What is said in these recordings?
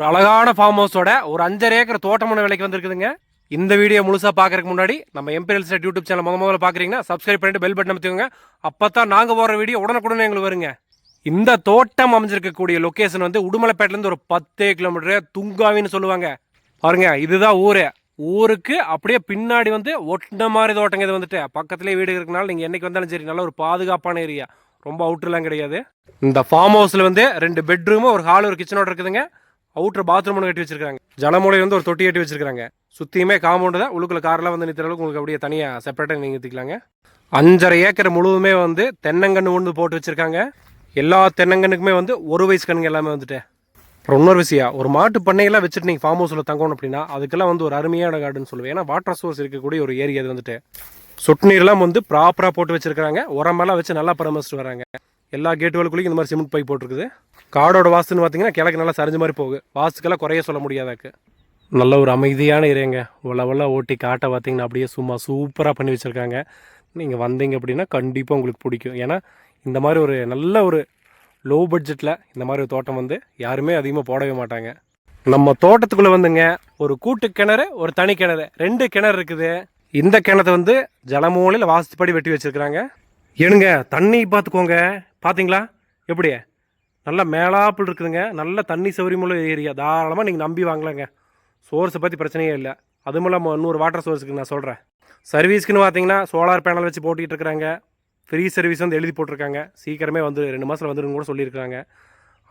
ஒரு அழகான ஃபார்ம் ஹவுஸோட ஒரு அஞ்சரை ஏக்கர் தோட்டமான விலைக்கு வந்திருக்குதுங்க. இந்த வீடியோ முழுசாக பார்க்கறதுக்கு முன்னாடி நம்ம எம்பீரியல் ஸ்டேட் யூடியூப் சேனல் முத முதல்ல பார்க்குறீங்கன்னா சப்ஸ்கிரைப் பண்ணிட்டு பெல் பட்டன் அமைத்துக்கோங்க அப்போ தான் நாங்கள் போகிற வீடியோ உடனுக்குடனே எங்களுக்கு வருங்க. இந்த தோட்டம் அமைஞ்சிருக்கக்கூடிய லொக்கேஷன் வந்து உடுமலைப்பேட்டிலேருந்து ஒரு பத்தே கிலோமீட்டர் துங்காவின்னு சொல்லுவாங்க. பாருங்க இதுதான் ஊரே. ஊருக்கு அப்படியே பின்னாடி வந்து ஒட்டின மாதிரி தோட்டங்க இது வந்துட்டு. பக்கத்துலேயே வீடு இருக்கனால நீங்கள் என்றைக்கு வந்தாலும் சரி நல்ல ஒரு பாதுகாப்பான ஏரியா ரொம்ப அவுட்ருலாம் கிடையாது. இந்த ஃபார்ம் ஹவுஸில் வந்து ரெண்டு பெட்ரூமு ஒரு ஹால் ஒரு கிச்சனோட இருக்குதுங்க. அவுட்ரு பாத்ரூம் ஒன்று கட்டி வச்சிருக்காங்க. ஜலமூலையில் வந்து ஒரு தொட்டி கட்டி வச்சிருக்காங்க. சுற்றியுமே காம்பவுண்டு தான். உள்ளுக்குள்ள கார்லாம் வந்து நிற்கிற அளவுக்கு உங்களுக்கு அப்படியே தனியாக செப்பரேட்டாக நீங்கள் நிறுத்திக்கலாங்க அஞ்சரை ஏக்கர் முழுவதுமே வந்து தென்னங்கன்று ஒன்று போட்டு வச்சுருக்காங்க. எல்லா தென்னங்கன்றுக்குமே வந்து ஒரு வயசு கண்ணுங்க எல்லாமே வந்துட்டு. அப்புறம் இன்னொரு விஷயம் ஒரு மாட்டு பண்ணையெல்லாம் வச்சுட்டு நீங்கள் ஃபார்ம் ஹவுஸில் தங்கணும் அப்படின்னா அதுக்கெல்லாம் வந்து ஒரு அருமையான கார்டுன்னு சொல்லுவேன். ஏன்னா வாட்டர் சோர்ஸ் இருக்கக்கூடிய ஒரு ஏரியா அது வந்துட்டு. சொட்டு நீர்லாம் வந்து ப்ராப்பராக போட்டு வச்சுருக்காங்க உரமெல்லாம் வச்சு நல்லா பராமரிச்சுட்டு வராங்க. எல்லா கேட்டுகளுக்குள்ளேயும் இந்த மாதிரி சிமெண்ட் பைப் போட்டிருக்குது. காடோட வாஸ்துன்னு பார்த்தீங்கன்னா கிழக்கு நல்லா சரிஞ்ச மாதிரி போகுது. வாஸ்துக்கெல்லாம் குறைய சொல்ல முடியாதாக்கு நல்ல ஒரு அமைதியான ஏரியாங்க. உள்ள உள்ள ஓட்டி காட்டை பார்த்தீங்கன்னா அப்படியே சும்மா சூப்பராக பண்ணி வச்சுருக்காங்க. நீங்கள் வந்தீங்க அப்படின்னா கண்டிப்பாக உங்களுக்கு பிடிக்கும். ஏன்னா இந்த மாதிரி ஒரு நல்ல ஒரு லோ பட்ஜெட்டில் இந்த மாதிரி ஒரு தோட்டம் வந்து யாருமே அதிகமாக போடவே மாட்டாங்க. நம்ம தோட்டத்துக்குள்ளே வந்துங்க ஒரு கூட்டு கிணறு ஒரு தனி கிணறு. ரெண்டு கிணறு இருக்குது. இந்த கிணத்தை வந்து ஜலமூலையில் வாஸ்துப்படி வெட்டி வச்சிருக்கிறாங்க. ஏனுங்க தண்ணி பார்த்துக்கோங்க. பார்த்தீங்களா எப்படி நல்ல மேலாப்பில் இருக்குதுங்க. நல்ல தண்ணி சௌரியமுள்ள ஏரியா. தாராளமாக நீங்கள் நம்பி வாங்கலாங்க. சோர்ஸை பற்றி பிரச்சனையே இல்லை. அதுவும் இல்லாமல் இன்னொரு வாட்டர் சோர்ஸுக்கு நான் சொல்கிறேன் சர்வீஸ்க்குன்னு பார்த்தீங்கன்னா சோலார் பேனல் வச்சு போட்டிகிட்டு இருக்கிறாங்க. ஃப்ரீ சர்வீஸ் வந்து எழுதி போட்டிருக்காங்க. சீக்கிரமே வந்து ரெண்டு மாதத்தில் வந்துருன்னு கூட சொல்லியிருக்காங்க.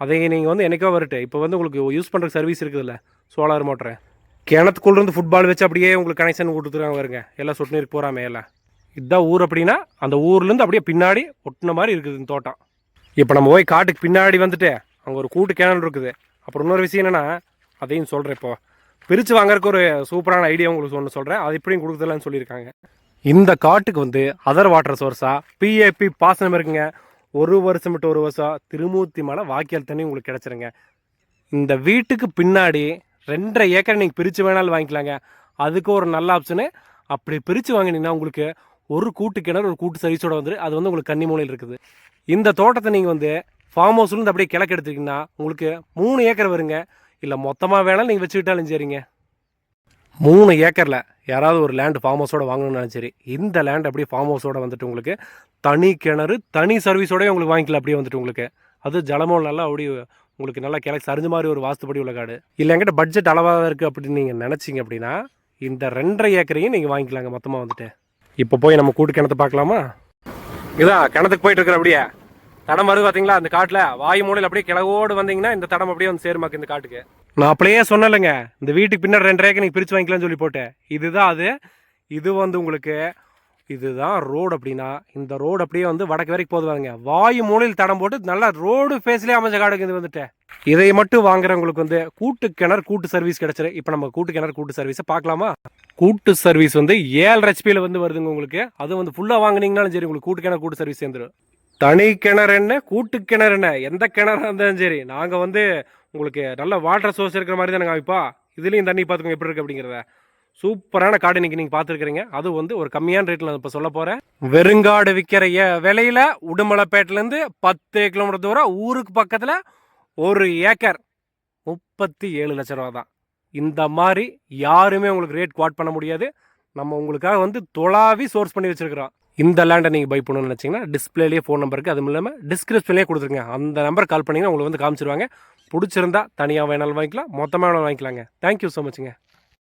அதை நீங்கள் வந்து என்னைக்கோ வரட்டு. இப்போ வந்து உங்களுக்கு யூஸ் பண்ணுற சர்வீஸ் இருக்குதுல்ல சோலார் மோட்டரை. கிணத்துக்குள்ளேருந்து ஃபுட்பால் வச்சு அப்படியே உங்களுக்கு கனெக்ஷன் கொடுத்துருக்காங்க வருங்க. எல்லாம் சொட்டு நீர் போகிறாமே எல்லாம். இதுதான் ஊர் அப்படின்னா அந்த ஊர்லேருந்து அப்படியே பின்னாடி ஒட்டின மாதிரி இருக்குது இந்த தோட்டம். இப்போ நம்ம போய் காட்டுக்கு பின்னாடி வந்துட்டு அங்கே ஒரு கூட்டு கிணறு இருக்குது. அப்புறம் இன்னொரு விஷயம் என்னென்னா அதையும் சொல்கிறேன் இப்போ. பிரித்து வாங்குறதுக்கு ஒரு சூப்பரான ஐடியா உங்களுக்கு ஒன்று சொல்கிறேன் அது இப்படியும் கொடுக்குறதுலன்னு சொல்லியிருக்காங்க. இந்த காட்டுக்கு வந்து அதர் வாட்டர் சோர்ஸாக பிஏபி பாசனம் இருக்குங்க. ஒரு வருஷம் விட்டு ஒரு வருஷம் திருமூர்த்தி மலை வாக்கியல் தண்ணி உங்களுக்கு கிடச்சிருங்க. இந்த வீட்டுக்கு பின்னாடி ரெண்டரை ஏக்கர் நீங்கள் பிரித்து வேணாலும் வாங்கிக்கலாங்க. அதுக்கு ஒரு நல்ல ஆப்ஷனு அப்படி பிரித்து வாங்கினீங்கன்னா உங்களுக்கு ஒரு கூட்டு கிணறு ஒரு கூட்டு சர்வீஸோட வந்து அது வந்து உங்களுக்கு கன்னி மூலையில் இருக்குது. இந்த தோட்டத்தை நீங்கள் வந்து ஃபார்ம் ஹவுஸ்லேருந்து அப்படியே கிழக்கு எடுத்துக்கிங்கன்னா உங்களுக்கு மூணு ஏக்கர் வருங்க. இல்லை மொத்தமாக வேணாலும் நீங்கள் வச்சுக்கிட்டாலும் சரிங்க. மூணு ஏக்கரில் யாராவது ஒரு லேண்டு ஃபார்ம் ஹவுஸோட வாங்கணும்னாலும் சரி இந்த லேண்ட் அப்படியே ஃபார்ம் ஹவுஸோட வந்துட்டு உங்களுக்கு தனி கிணறு தனி சர்வீஸோடய உங்களுக்கு வாங்கிக்கலாம். அப்படியே வந்துட்டு உங்களுக்கு. அது ஜலமும் நல்லா அப்படியே உங்களுக்கு நல்லா கிழக்கு சரிஞ்ச மாதிரி ஒரு வாஸ்துப்படி உள்ள காடு. இல்லை என்கிட்ட பட்ஜெட் அளவாக இருக்குது அப்படின்னு நீங்கள் நினச்சிங்க அப்படின்னா இந்த ரெண்டரை ஏக்கரையும் நீங்கள் வாங்கிக்கலாங்க மொத்தமாக வந்துட்டு. இப்போ போய் நம்ம கூட்டு கிணத்து பார்க்கலாமா? இதான் கிணத்துக்கு போயிட்டு இருக்கிற அப்படியே. தடம் வருது பார்த்தீங்களா அந்த காட்டில். வாயு மூலையில் அப்படியே கிழவோடு வந்தீங்கன்னா இந்த தடம் அப்படியே வந்து சேருமாக்கு இந்த காட்டுக்கு. நான் அப்படியே சொன்னலைங்க இந்த வீட்டுக்கு பின்னாடி ரெண்டு ஏக்கர் நீங்கள் பிரித்து வாங்கிக்கலாம்னு சொல்லி போட்டேன். இதுதான் அது. இது வந்து உங்களுக்கு இதுதான் ரோடு அப்படின்னா இந்த ரோடு அப்படியே வந்து வடக்கு வரைக்கும் போதுவாங்க வாயு மூலையில் தடம் போட்டு நல்லா ரோடு ஃபேஸ்லேயே அமைஞ்ச காடுக்கு இது வந்துட்டு இதை மட்டும் வாங்குறவங்களுக்கு வந்து கூட்டு கிணறு கூட்டு சர்வீஸ் கிடைச்சிரு இப்போ நம்ம கூட்டு கிணறு கூட்டு சர்வீஸை பார்க்கலாமா? கூட்டு சர்வீஸ் வந்து ஏழு ஹெச்பியில் வந்து வருதுங்க உங்களுக்கு. அது வந்து ஃபுல்லாக வாங்கினீங்கனாலும் சரி உங்களுக்கு கூட்டு கிணறு கூட்டு சர்வீஸ் சேர்ந்துடும் தனி கிணறு என்ன கூட்டு கிணறு என்ன எந்த கிணறு இருந்தாலும் சரி. நாங்கள் வந்து உங்களுக்கு நல்ல வாட்டர் சோர்ஸ் இருக்கிற மாதிரி தான் நாங்கள் இப்போ இதுலேயும் தண்ணி பார்த்துக்கோங்க எப்படி இருக்கு அப்படிங்கிறத. சூப்பரான காடு இன்னைக்கு நீங்கள் பார்த்துருக்குறீங்க. அது வந்து ஒரு கம்மியான ரேட்டில் இப்போ சொல்ல போகிறேன் வெறுங்காடு விற்கிற ஏ- விலையில உடுமலைப்பேட்டிலேருந்து பத்து கிலோமீட்டர் தூரம் ஊருக்கு பக்கத்தில் ஒரு ஏக்கர் முப்பத்தி ஏழு லட்ச ரூபா தான். இந்த மாதிரி யாருமே உங்களுக்கு ரேட் குவாட் பண்ண முடியாது. நம்ம உங்களுக்காக வந்து தொலாவி சோர்ஸ் பண்ணி வச்சிருக்கிறோம். இந்த லேண்டை நீங்கள் பை பண்ணணும்னு நினச்சிங்கன்னா டிஸ்பிளேலேயே ஃபோன் நம்பருக்கு அதுவும் இல்லாமல் டிஸ்கிரிப்ஷன்லேயே கொடுத்துருங்க. அந்த நம்பர் கால் பண்ணிங்கன்னா உங்களுக்கு வந்து காமிச்சிருவாங்க. பிடிச்சிருந்தா தனியாக வேணாலும் வாங்கிக்கலாம். மொத்தமாக வேணாலும் வாங்கிக்கலாங்க. Thank you so மச்ங்க